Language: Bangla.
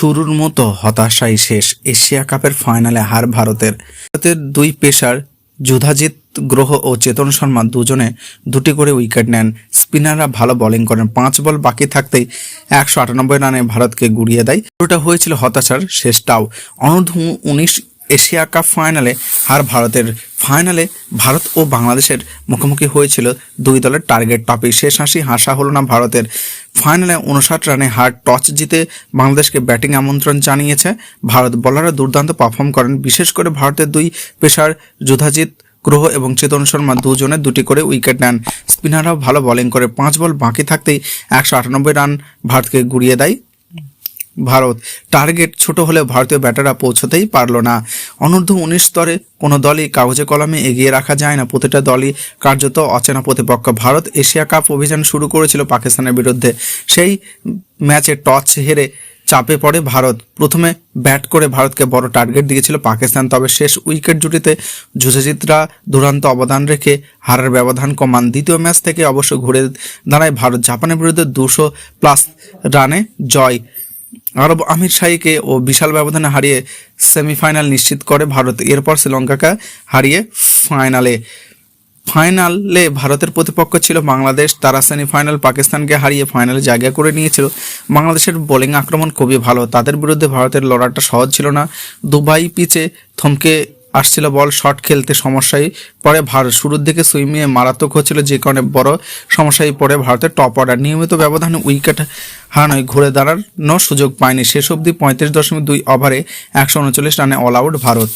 শুরুর মতো হতাশাই শেষ। এশিয়া কাপের ফাইনালে হার ভারতের ভারতের দুই পেশার যুধাজিৎ গ্রহ ও চেতন শর্মা দুজনে দুটি করে উইকেট নেন। স্পিনাররা ভালো বোলিং করেন। পাঁচ বল বাকি থাকতেই একশো আটানব্বই রানে ভারতকে গুড়িয়ে দেয়। পুরোটা হয়েছিল হতাশার শেষটাও অনূর্ধ্ব উনিশ এশিয়া কাপ ফাইনালে হার ভারতের ফাইনালে ভারত ও বাংলাদেশের মুখোমুখি হয়েছিল দুই দলের টার্গেট টপে শেষ হাসি, হাসা হলো না ভারতের। ফাইনালে উনষাট রানে হার টচ জিতে বাংলাদেশকে ব্যাটিং আমন্ত্রণ জানিয়েছে। ভারত বলাররা দুর্দান্ত পারফর্ম করেন। বিশেষ করে ভারতের দুই পেশার যুধাজিৎ গ্রহ এবং চেতন শর্মা দুজনে দুটি করে উইকেট নেন। স্পিনাররাও ভালো বোলিং করে। পাঁচ বল বাকি থাকতেই একশো আটানব্বই রান ভারতকে গুড়িয়ে দেয়। ভারত। টার্গেট ছোট হলেও ভারতীয় ব্যাটাররা পৌঁছতেই পারল না। অনূর্ধ্ব উনিশ স্তরে কোনো দলই কাগজে কলমে এগিয়ে রাখা যায় না। প্রতিটা দলই কার্যত অচেনা প্রতিপক্ষ। ভারত এশিয়া কাপ অভিযান শুরু করেছিল পাকিস্তানের বিরুদ্ধে। সেই ম্যাচে টস হেরে চাপে পড়ে ভারত। প্রথমে ব্যাট করে ভারতকে বড় টার্গেট দিয়েছিল পাকিস্তান, তবে শেষ উইকেট জুটিতে যুঝজিৎরা দুরান্ত অবদান রেখে হারার ব্যবধান কমান দ্বিতীয় ম্যাচ থেকে অবশ্য ঘুরে দাঁড়ায় ভারত। জাপানের বিরুদ্ধে দুশো প্লাস রানে জয়। আরব আমির শাহীকে ও বিশাল ব্যবধানে হারিয়ে সেমিফাইনাল নিশ্চিত করে ভারত। এরপর শ্রীলঙ্কাকে হারিয়ে ফাইনালে। ফাইনালে ভারতের প্রতিপক্ষ ছিল বাংলাদেশ। তারা সেমিফাইনাল পাকিস্তানকে হারিয়ে ফাইনালে জায়গা করে নিয়েছিল। বাংলাদেশের বোলিং আক্রমণ খুবই ভালো। তাদের বিরুদ্ধে ভারতের লড়াটা সহজ ছিল না। দুবাই পিচে থমকে আসছিল বল শট খেলতে সমস্যায় পরে ভারত। শুরুর দিকে সুইমিয়ে মারাত্মক হচ্ছিল, যে কারণে বড় সমস্যায় পড়ে ভারতের টপ অর্ডার নিয়মিত ব্যবধানে উইকেট হারানোয় ঘুরে দাঁড়ানোর সুযোগ পায়নি। শেষ অবধি পঁয়ত্রিশ দশমিক দুই ওভারে একশো উনচল্লিশ রানে অল আউট ভারত।